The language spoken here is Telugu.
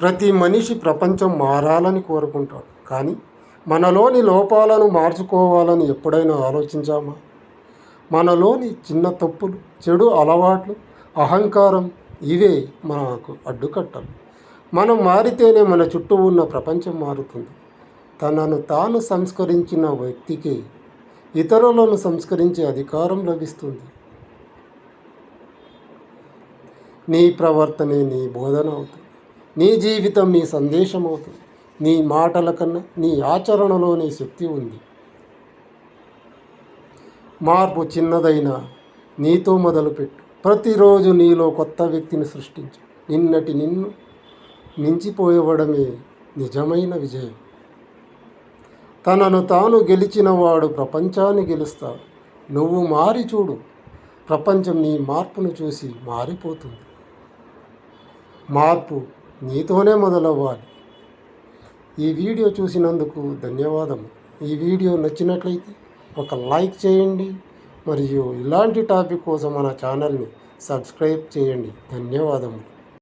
ప్రతి మనిషి ప్రపంచం మారాలని కోరుకుంటాడు. కానీ మనలోని లోపాలను మార్చుకోవాలని ఎప్పుడైనా ఆలోచించామా? మనలోని చిన్న తప్పులు చెడు అలవాట్లు అహంకారం ఇవే మనకు అడ్డుకట్టలు. మనం మారితేనే మన చుట్టూ ఉన్న ప్రపంచం మారుతుంది. తనను తాను సంస్కరించిన వ్యక్తికి ఇతరులను సంస్కరించే అధికారం లభిస్తుంది. నీ ప్రవర్తనే నీ బోధన అవుతుంది. నీ జీవితం నీ సందేశం అవుతుంది నీ మాటల కన్నా నీ ఆచరణలో నీ శక్తి ఉంది. మార్పు చిన్నదైనా నీతో మొదలుపెట్టు. ప్రతిరోజు నీలో కొత్త వ్యక్తిని సృష్టించు. నిన్నటి నిన్ను మించిపోయవడమే నిజమైన విజయం. తనను తాను గెలిచినవాడు ప్రపంచాన్ని గెలుస్తాడు. నువ్వు మారి చూడు. ప్రపంచం నీ మార్పును చూసి మారిపోతుంది. మార్పు నీతోనే మొదలవ్వాలి. ఈ వీడియో చూసినందుకు ధన్యవాదము ఈ వీడియో నచ్చినట్లయితే ఒక లైక్ చేయండి మరియు ఇలాంటి టాపిక్ కోసం మన ఛానల్ని సబ్స్క్రైబ్ చేయండి. ధన్యవాదములు.